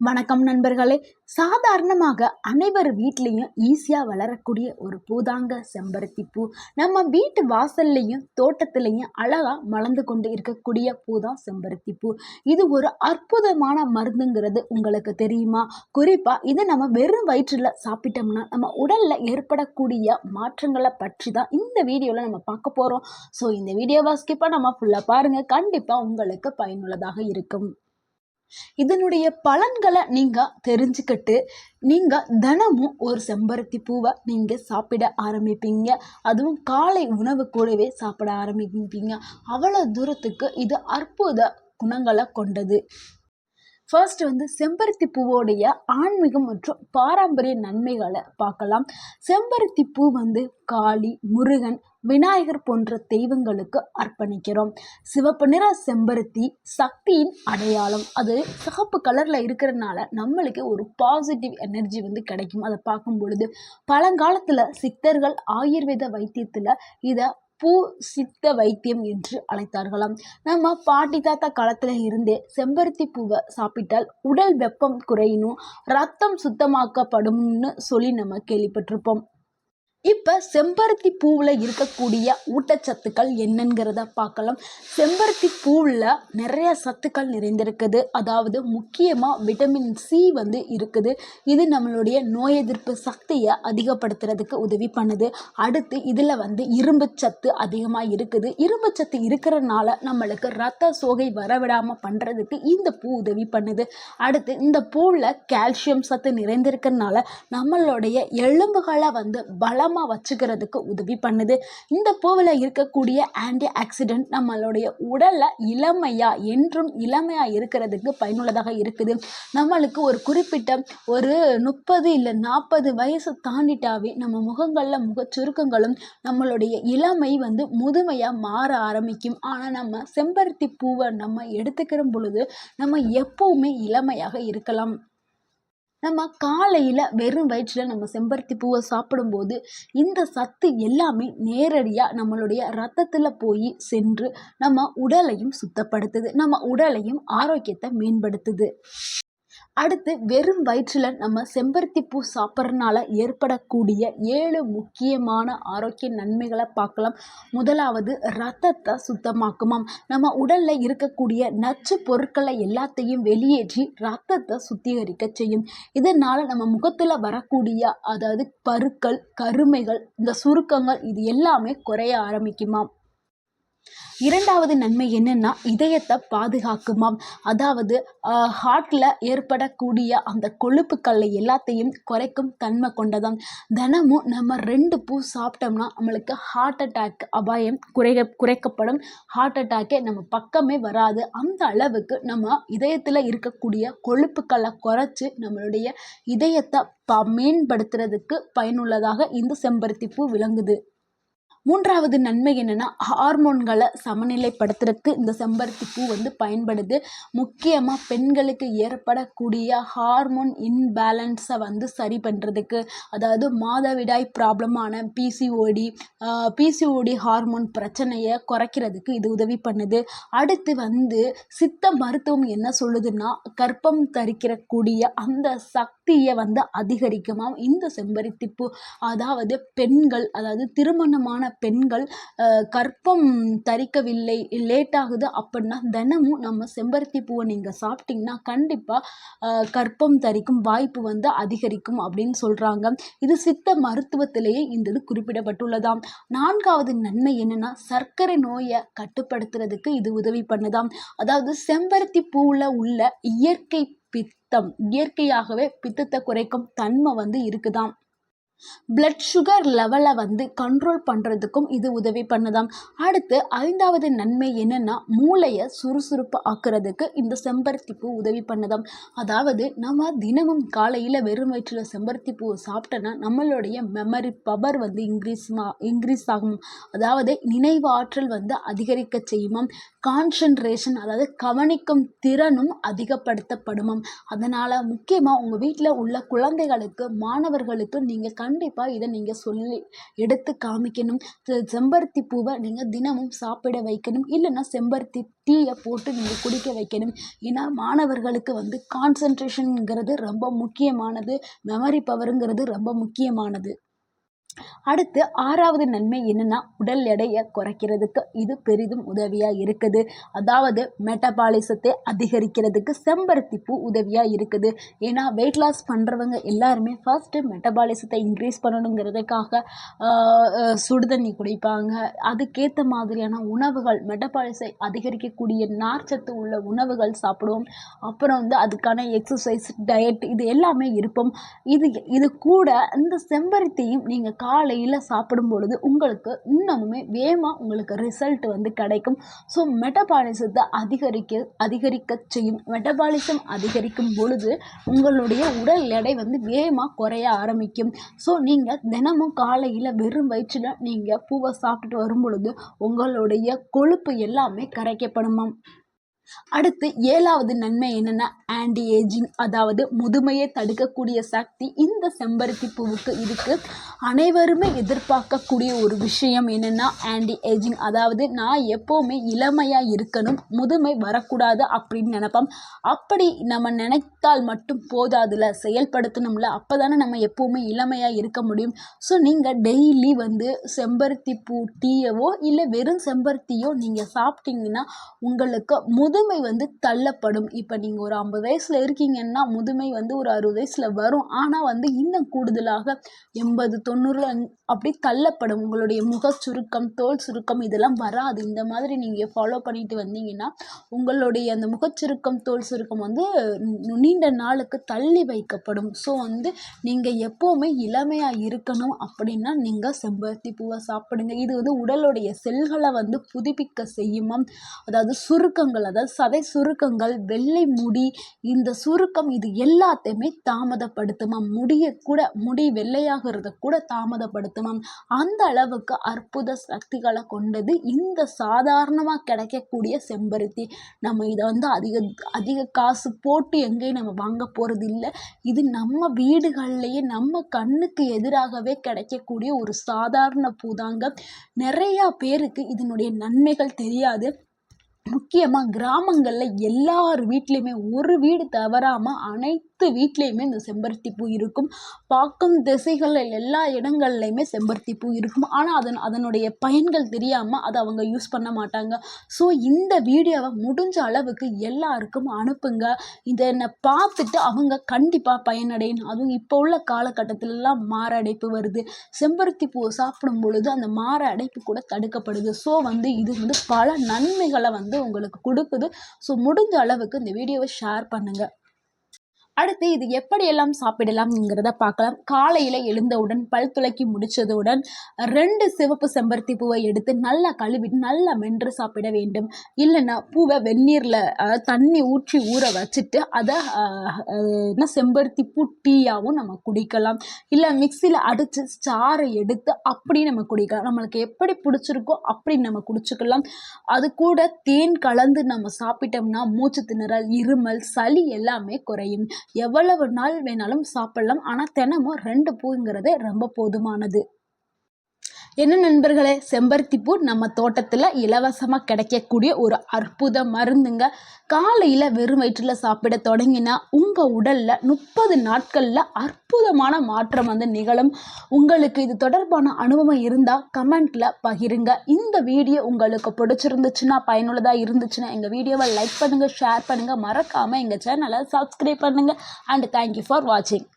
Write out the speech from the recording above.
வணக்கம் நண்பர்களே. சாதாரணமாக அனைவர் வீட்லேயும் ஈஸியாக வளரக்கூடிய ஒரு பூதாங்க செம்பருத்தி பூ. நம்ம வீட்டு வாசல்லையும் தோட்டத்துலேயும் அழகாக மலர்ந்து கொண்டு இருக்கக்கூடிய பூதான் செம்பருத்தி பூ. இது ஒரு அற்புதமான மருந்துங்கிறது உங்களுக்கு தெரியுமா? குறிப்பாக இதை நம்ம வெறும் வயிற்றில் சாப்பிட்டோம்னா நம்ம உடலில் ஏற்படக்கூடிய மாற்றங்களை பற்றி தான் இந்த வீடியோவில் நம்ம பார்க்க போகிறோம் ஸோ இந்த வீடியோவை ஸ்கிப்பாக நம்ம ஃபுல்லாக பாருங்கள் கண்டிப்பாக உங்களுக்கு பயனுள்ளதாக இருக்கும். இதனுடைய பலன்களை நீங்கள் தெரிஞ்சுக்கிட்டு நீங்கள் தினமும் ஒரு செம்பருத்தி பூவை நீங்கள் சாப்பிட ஆரம்பிப்பீங்க. அதுவும் காலை உணவு கூடவே சாப்பிட ஆரம்பிப்பீங்க. அவ்வளோ தூரத்துக்கு இது அற்புத குணங்களை கொண்டது. ஃபர்ஸ்ட் வந்து செம்பருத்தி பூவோடைய ஆன்மீகம் மற்றும் பாரம்பரிய நன்மைகளை பார்க்கலாம். செம்பருத்தி பூ வந்து காளி முருகன் விநாயகர் போன்ற தெய்வங்களுக்கு அர்ப்பணிக்கிறோம். சிவப்பு நிற செம்பருத்தி சக்தியின் அடையாளம். அது சிகப்பு கலரில் இருக்கிறதுனால நம்மளுக்கு ஒரு பாசிட்டிவ் எனர்ஜி வந்து கிடைக்கும். அதை பார்க்கும் பொழுது பழங்காலத்தில் சித்தர்கள் ஆயுர்வேத வைத்தியத்தில் இதை பூ சித்த வைத்தியம் என்று அழைத்தார்களாம். நம்ம பாட்டி தாத்தா காலத்தில் இருந்தே செம்பருத்தி பூவை சாப்பிட்டால் உடல் வெப்பம் குறையணும் ரத்தம் சுத்தமாக்கப்படும்னு சொல்லி நம்ம கேள்விப்பட்டிருப்போம். இப்போ செம்பருத்தி பூவில் இருக்கக்கூடிய ஊட்டச்சத்துக்கள் என்னங்கிறத பார்க்கலாம். செம்பருத்தி பூவில் நிறைய சத்துக்கள் நிறைந்திருக்குது. அதாவது முக்கியமாக விட்டமின் சி வந்து இருக்குது. இது நம்மளுடைய நோய் எதிர்ப்பு சக்தியை அதிகப்படுத்துறதுக்கு உதவி பண்ணுது. அடுத்து இதில் வந்து இரும்பு சத்து அதிகமாக இருக்குது. இரும்பு சத்து இருக்கிறனால நம்மளுக்கு ரத்த சோகை வரவிடாமல் பண்ணுறதுக்கு இந்த பூ உதவி பண்ணுது. அடுத்து இந்த பூவில் கால்சியம் சத்து நிறைந்திருக்கிறதுனால நம்மளுடைய எலும்புகளை வந்து பலம் பலமாக வச்சுக்கிறதுக்கு உதவி பண்ணுது. இந்த பூவில் இருக்கக்கூடிய ஆன்டி ஆக்சிடென்ட் நம்மளுடைய உடலை இளமையாக என்றும் இளமையாக இருக்கிறதுக்கு பயனுள்ளதாக இருக்குது. நம்மளுக்கு ஒரு குறிப்பிட்ட ஒரு முப்பது இல்லை நாற்பது வயசு தாண்டிட்டாவே நம்ம முகங்களில் முக சுருக்கங்களும் நம்மளுடைய இளமை வந்து முதுமையாக மாற ஆரம்பிக்கும். ஆனால் நம்ம செம்பருத்தி பூவை நம்ம எடுத்துக்கிற பொழுது நம்ம எப்பவுமே இளமையாக இருக்கலாம். நம்ம காலையில் வெறும் வயிற்றில் நம்ம செம்பருத்தி பூவை சாப்பிடும்போது இந்த சத்து எல்லாமே நேரடியாக நம்மளுடைய ரத்தத்தில் போய் சென்று நம்ம உடலையும் சுத்தப்படுத்துது. நம்ம உடலையும் ஆரோக்கியத்தை மேம்படுத்துது. அடுத்து வெறும் வயிற்றில் நம்ம செம்பருத்தி பூ சாப்பிட்றதுனால ஏற்படக்கூடிய ஏழு முக்கியமான ஆரோக்கிய நன்மைகளை பார்க்கலாம். முதலாவது ரத்தத்தை சுத்தமாக்குமாம். நம்ம உடலில் இருக்கக்கூடிய நச்சு பொருட்களை எல்லாத்தையும் வெளியேற்றி ரத்தத்தை சுத்திகரிக்க செய்யும். இதனால் நம்ம முகத்தில் வரக்கூடிய அதாவது பருக்கள் கருமைகள் இந்த சுருக்கங்கள் இது எல்லாமே குறைய ஆரம்பிக்குமாம். இரண்டாவது நன்மை என்னென்னா இதயத்தை பாதுகாக்குமாம். அதாவது ஹார்ட்டில் ஏற்படக்கூடிய அந்த கொழுப்புக்களை எல்லாத்தையும் குறைக்கும் தன்மை கொண்டதாம். தினமும் நம்ம ரெண்டு பூ சாப்பிட்டோம்னா நம்மளுக்கு ஹார்ட் அட்டாக் அபாயம் குறைக குறைக்கப்படும். ஹார்ட் அட்டாக்கே நம்ம பக்கமே வராது. அந்த அளவுக்கு நம்ம இதயத்தில் இருக்கக்கூடிய கொழுப்புக்களை குறைச்சி நம்மளுடைய இதயத்தை ப மேம்படுத்துறதுக்கு பயனுள்ளதாக இந்த செம்பருத்தி பூ விளங்குது. மூன்றாவது நன்மை என்னென்னா ஹார்மோன்களை சமநிலைப்படுத்துறதுக்கு இந்த செம்பருத்தி பூ வந்து பயன்படுது. முக்கியமாக பெண்களுக்கு ஏற்படக்கூடிய ஹார்மோன் இன்பேலன்ஸை வந்து சரி பண்ணுறதுக்கு அதாவது மாதவிடாய் ப்ராப்ளமான பிசிஓடி பிசிஓடி ஹார்மோன் பிரச்சனையை குறைக்கிறதுக்கு இது உதவி பண்ணுது. அடுத்து வந்து சித்த மருத்துவம் என்ன சொல்லுதுன்னா கற்பம் தரிக்கிறக்கூடிய அந்த சக்தியை வந்து அதிகரிக்குமா? இந்த செம்பருத்தி பூ அதாவது பெண்கள் அதாவது திருமணமான பெண்கள் கற்பம் தரிக்கவில்லை லேட் ஆகுது அப்படின்னா தினமும் நம்ம செம்பருத்தி பூவை நீங்கள் சாப்பிட்டிங்கன்னா கண்டிப்பாக கற்பம் தரிக்கும் வாய்ப்பு வந்து அதிகரிக்கும் அப்படின்னு சொல்கிறாங்க இது சித்த மருத்துவத்திலேயே இந்த இது குறிப்பிடப்பட்டுள்ளதாம். நான்காவது நன்மை என்னென்னா சர்க்கரை நோயை கட்டுப்படுத்துறதுக்கு இது உதவி பண்ணுதாம். அதாவது செம்பருத்தி பூவில் உள்ள இயற்கை பித்தம். இயற்கையாகவே பித்தத்தை குறைக்கும் தன்மை வந்து இருக்குதாம். பிளட் சுகர் லெவலை வந்து கண்ட்ரோல் பண்ணுறதுக்கும் இது உதவி பண்ணுதாம். அடுத்து ஐந்தாவது நன்மை என்னென்னா மூளையை சுறுசுறுப்பு ஆக்குறதுக்கு இந்த செம்பருத்தி பூ உதவி பண்ணுதாம். அதாவது நம்ம தினமும் காலையில் வெறும் வயிற்றில் செம்பருத்தி பூவை சாப்பிட்டோன்னா நம்மளுடைய மெமரி பவர் வந்து இன்க்ரீஸ் இன்க்ரீஸ் ஆகும். அதாவது நினைவு ஆற்றல் வந்து அதிகரிக்க செய்யுமாம். கான்சன்ட்ரேஷன் அதாவது கவனிக்கும் திறனும் அதிகப்படுத்தப்படுமாம். அதனால் முக்கியமாக உங்கள் வீட்டில் உள்ள குழந்தைகளுக்கு மாணவர்களுக்கு நீங்கள் கண் கண்டிப்பாக இதை நீங்கள் சொல்லி எடுத்து காமிக்கணும். செம்பருத்தி பூவை நீங்கள் தினமும் சாப்பிட வைக்கணும். இல்லைன்னா செம்பருத்தி டீயை போட்டு நீங்கள் குடிக்க வைக்கணும். ஏன்னா மாணவர்களுக்கு வந்து கான்சன்ட்ரேஷனுங்கிறது ரொம்ப முக்கியமானது. மெமரி பவருங்கிறது ரொம்ப முக்கியமானது. அடுத்து ஆறாவது நன்மை என்னென்னா உடல் எடையை குறைக்கிறதுக்கு இது பெரிதும் உதவியாக இருக்குது. அதாவது மெட்டபாலிசத்தை அதிகரிக்கிறதுக்கு செம்பருத்தி பூ உதவியாக இருக்குது. ஏன்னா வெயிட் லாஸ் பண்ணுறவங்க எல்லாருமே ஃபர்ஸ்ட்டு மெட்டபாலிசத்தை இன்க்ரீஸ் பண்ணணுங்கிறதுக்காக சுடுதண்ணி குடிப்பாங்க. அதுக்கேற்ற மாதிரியான உணவுகள் மெட்டபாலிசை அதிகரிக்கக்கூடிய நார்ச்சத்து உள்ள உணவுகள் சாப்பிடுவோம். அப்புறம் வந்து அதுக்கான எக்ஸசைஸ் டயட் இது எல்லாமே இருப்போம். இது இது கூட இந்த செம்பருத்தியும் நீங்கள் காலையில் சாப்பிடும் பொழுது உங்களுக்கு இன்னமுமே வேகமாக உங்களுக்கு ரிசல்ட் வந்து கிடைக்கும். ஸோ மெட்டபாலிசத்தை அதிகரிக்க அதிகரிக்க செய்யும். மெட்டபாலிசம் அதிகரிக்கும் பொழுது உங்களுடைய உடல் எடை வந்து வேகமாக குறைய ஆரம்பிக்கும். ஸோ நீங்கள் தினமும் காலையில் வெறும் வயிற்றில் நீங்கள் பூவை சாப்பிட்டுட்டு வரும் பொழுது உங்களுடைய கொழுப்பு எல்லாமே கரைக்கப்படுமாம் அடுத்து ஏழாவது நன்மை என்னென்னா ஆன்டி ஏஜிங் அதாவது முதுமையை தடுக்கக்கூடிய சக்தி இந்த செம்பருத்தி பூவுக்கு இருக்கு. அனைவருமே எதிர்பார்க்கக்கூடிய ஒரு விஷயம் என்னென்னா ஆன்டி ஏஜிங் அதாவது நான் எப்போவுமே இளமையாக இருக்கணும் முதுமை வரக்கூடாது அப்படின்னு நினைப்போம். அப்படி நம்ம நினைத்தால் மட்டும் போதாதுல செயல்படுத்தணும்ல அப்போ தானே நம்ம எப்போவுமே இளமையாக இருக்க முடியும். ஸோ நீங்கள் டெய்லி வந்து செம்பருத்தி பூ டீயவோ இல்லை வெறும் செம்பருத்தியோ நீங்கள் சாப்பிட்டீங்கன்னா உங்களுக்கு முது முதுமை வந்து தள்ளப்படும். இப்போ நீங்கள் ஒரு ஐம்பது வயசில் இருக்கீங்கன்னா முதுமை வந்து ஒரு அறுபது வயசில் வரும். ஆனால் வந்து இன்னும் கூடுதலாக எண்பது தொண்ணூறில் அப்படி தள்ளப்படும். உங்களுடைய முக சுருக்கம் தோல் சுருக்கம் இதெல்லாம் வராது. இந்த மாதிரி நீங்கள் ஃபாலோ பண்ணிட்டு வந்தீங்கன்னா உங்களுடைய அந்த முகச்சுருக்கம் தோல் சுருக்கம் வந்து நீண்ட நாளுக்கு தள்ளி வைக்கப்படும். ஸோ வந்து நீங்கள் எப்போவுமே இளமையாக இருக்கணும் அப்படின்னா நீங்கள் செம்பருத்தி பூவை சாப்பிடுங்க. இது வந்து உடலுடைய செல்களை வந்து புதுப்பிக்க செய்யுமாம் அதாவது சுருக்கங்கள் அதாவது சதை சுருக்கங்கள் வெள்ளை முடி இந்த சுருக்கம் இது எல்லாத்தையுமே தாமதப்படுத்துமாம் முடிய கூட முடி வெள்ளையாகிறத கூட தாமதப்படுத்துமாம் அந்த அளவுக்கு அற்புத சக்திகளை கொண்டது இந்த சாதாரணமாக கிடைக்கக்கூடிய செம்பருத்தி. நம்ம இதை வந்து அதிக அதிக காசு போட்டு எங்கேயும் நம்ம வாங்க போகிறது இல்லை இது நம்ம வீடுகள்லேயே நம்ம கண்ணுக்கு எதிராகவே கிடைக்கக்கூடிய ஒரு சாதாரண பூதாங்க நிறையா பேருக்கு இதனுடைய நன்மைகள் தெரியாது. முக்கியமாக கிராமங்களில் எல்லார் வீட்லேயுமே ஒரு வீடு தவறாமல் அனைத்து வீட்லேயுமே இந்த செம்பருத்தி பூ இருக்கும். பார்க்கும் திசைகளில் எல்லா இடங்கள்லையுமே செம்பருத்தி பூ இருக்கும். ஆனால் அதன் அதனுடைய பயன்கள் தெரியாமல் அதை அவங்க யூஸ் பண்ண மாட்டாங்க. ஸோ இந்த வீடியோவை முடிஞ்ச அளவுக்கு எல்லாருக்கும் அனுப்புங்க. இதை பார்த்துட்டு அவங்க கண்டிப்பாக பயனடையணும். அதுவும் இப்போ உள்ள காலகட்டத்திலலாம் மாரடைப்பு வருது. செம்பருத்தி பூவை சாப்பிடும் பொழுது அந்த மார அடைப்பு கூட தடுக்கப்படுது. ஸோ வந்து இது வந்து பல நன்மைகளை வந்து உங்களுக்கு கொடுக்குது. ஸோ முடிஞ்ச அளவுக்கு இந்த வீடியோவை ஷேர் பண்ணுங்கள் அடுத்து இது எப்படியெல்லாம் சாப்பிடலாம்ங்கிறத பார்க்கலாம். காலையில் எழுந்தவுடன் பல் துளக்கி முடித்ததுடன் ரெண்டு சிவப்பு செம்பருத்தி பூவை எடுத்து நல்லா கழுவி நல்லா மென்று சாப்பிட வேண்டும். இல்லைன்னா பூவை வெந்நீரில் தண்ணி ஊற்றி ஊற வச்சுட்டு அதை என்ன செம்பருத்தி பூ டீயாகவும் நம்ம குடிக்கலாம். இல்லை மிக்சியில் அடித்து சாறை எடுத்து அப்படி நம்ம குடிக்கலாம். நம்மளுக்கு எப்படி பிடிச்சிருக்கோ அப்படி நம்ம குடிச்சுக்கலாம். அது கூட தேன் கலந்து நம்ம சாப்பிட்டோம்னா மூச்சு திணறல் இருமல் சளி எல்லாமே குறையும். எவ்வளவு நாள் வேணாலும் சாப்பிடலாம். ஆனால் தினமும் ரெண்டு பூங்கிறது ரொம்ப போதுமானது. என்ன நண்பர்களே செம்பருத்தி பூ நம்ம தோட்டத்தில் இலவசமாக கிடைக்கக்கூடிய ஒரு அற்புத மருந்துங்க. காலையில் வெறும் வயிற்றில் சாப்பிட தொடங்கினா உங்கள் உடலில் முப்பது நாட்களில் அற்புதமான மாற்றம் வந்து நிகழும். உங்களுக்கு இது தொடர்பான அனுபவம் இருந்தால் கமெண்ட்டில் பகிருங்க. இந்த வீடியோ உங்களுக்கு பிடிச்சிருந்துச்சுன்னா பயனுள்ளதாக இருந்துச்சுன்னா எங்கள் வீடியோவை லைக் பண்ணுங்கள் ஷேர் பண்ணுங்கள் மறக்காமல் எங்கள் சேனலை சப்ஸ்கிரைப் பண்ணுங்கள் அண்ட் தேங்க்யூ ஃபார் வாட்சிங்